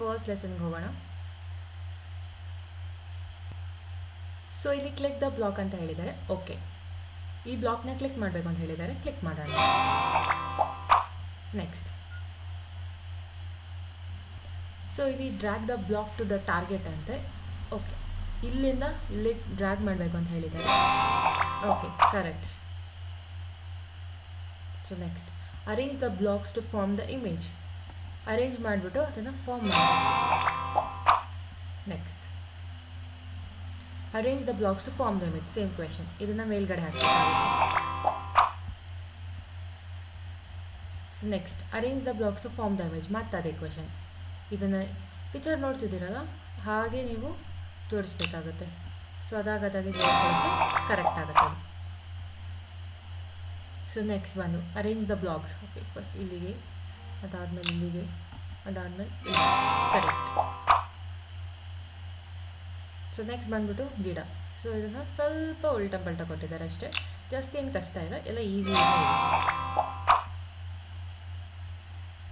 First ಲೆಸನ್ಗೆ ಹೋಗೋಣ. So ಇಲ್ಲಿ ಕ್ಲಿಕ್ ದ ಬ್ಲಾಕ್ ಅಂತ ಹೇಳಿದ್ದಾರೆ. ಓಕೆ ಈ ಬ್ಲಾಕ್ನ ಕ್ಲಿಕ್ ಮಾಡಬೇಕು ಅಂತ ಹೇಳಿದ್ದಾರೆ. ಕ್ಲಿಕ್ ಮಾಡೋಣ. ನೆಕ್ಸ್ಟ್ ಸೊ ಇಲ್ಲಿ drag the block to the target ಅಂತೆ. ಓಕೆ ಇಲ್ಲಿಂದ ಇಲ್ಲಿ ಡ್ರ್ಯಾಗ್ ಮಾಡಬೇಕು ಅಂತ ಹೇಳಿದ್ದಾರೆ. Okay correct so next arrange the blocks to form the image arrange ಮಾಡಿಬಿಟ್ಟು ಅದನ್ನು ಫಾರ್ಮ್ ಮಾಡಿ next arrange the blocks to form the image same question ಇದನ್ನು ಮೇಲ್ಗಡೆ ಹಾಕಿ so next arrange the blocks to form the image ಮತ್ತೆ ಅದೇ question ಇದನ್ನು picture ನೋಡ್ತಿದ್ದೀರಲ್ಲ? ಹಾಗೆ ನೀವು ತೋರಿಸ್ಬೇಕಾಗುತ್ತೆ. ಸೊ ಅದಾಗದಾಗೆ ಕರೆಕ್ಟ್ ಆಗುತ್ತೆ ಸೊ ನೆಕ್ಸ್ಟ್ ಬಂದು. Arrange the blocks okay first ಇಲ್ಲಿಗೆ. ಅದಾದಮೇಲೆ ಇಲ್ಲಿಗೆ, ಅದಾದಮೇಲೆ ಕರೆಕ್ಟ್. ಸೊ ನೆಕ್ಸ್ಟ್ ಬಂದ್ಬಿಟ್ಟು ಗಿಡ. ಸೊ ಇದನ್ನು ಸ್ವಲ್ಪ ಉಲ್ಟಾ ಪಲ್ಟ ಕೊಟ್ಟಿದ್ದಾರೆ ಅಷ್ಟೇ. ಜಾಸ್ತಿ ಏನು ಕಷ್ಟ ಇಲ್ಲ, ಎಲ್ಲ ಈಸಿ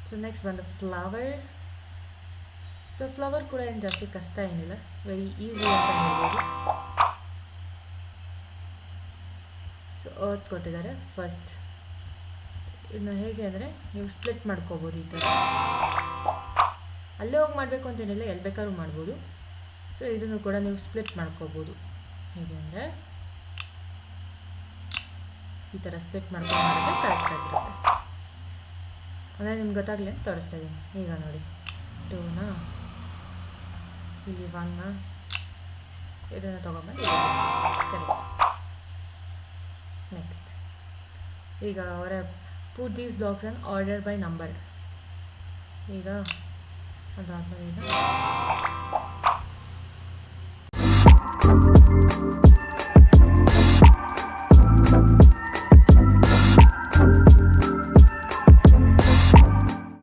ಸೊ ನೆಕ್ಸ್ಟ್ ಬಂದು ಫ್ಲವರ್ ಸೊ ಫ್ಲವರ್ ಕೂಡ ಏನು ಜಾಸ್ತಿ ಕಷ್ಟ ಏನಿಲ್ಲ. ವೆರಿ ಈಸಿ ಅಂತ ಹೇಳ್ಬೋದು. ಸೊ ಅರ್ತ್ ಕೊಟ್ಟಿದ್ದಾರೆ ಫಸ್ಟ್ ಇನ್ನು ಹೇಗೆ ಅಂದರೆ ನೀವು ಸ್ಪ್ಲಿಟ್ ಮಾಡ್ಕೋಬೋದು ಈ ಥರ. ಅಲ್ಲೇ ಹೋಗಿ ಮಾಡಬೇಕು ಅಂತೇನಿಲ್ಲ ಎಲ್ಲಿ ಬೇಕಾದ್ರೂ ಮಾಡ್ಬೋದು. ಸೊ ಇದನ್ನು ಕೂಡ ನೀವು ಸ್ಪ್ಲಿಟ್ ಮಾಡ್ಕೋಬೋದು. ಹೇಗೆ ಅಂದರೆ ಈ ಥರ ಸ್ಪ್ಲಿಟ್ ಮಾಡ್ಕೊಂಡು ಮಾಡಿದ್ರೆ ಕರೆಕ್ಟ್ ಆಗಿರುತ್ತೆ. ಅಂದರೆ ನಿಮ್ಗೆ ಗೊತ್ತಾಗಲಿ ಅಂತ ತೋರಿಸ್ತಾ ಇದ್ದೀನಿ ಈಗ ನೋಡಿ. ಟೂನ ಇಲ್ಲಿ ಒನ್ನ ಇದನ್ನು ತೊಗೊಂಬಂದು ಕರೆಕ್ಟ್ ನೆಕ್ಸ್ಟ್ ಈಗ ಅವರ put these blocks and order by number ಈಗ ಅದಾದ್ಮೇಲೆ ಈಗ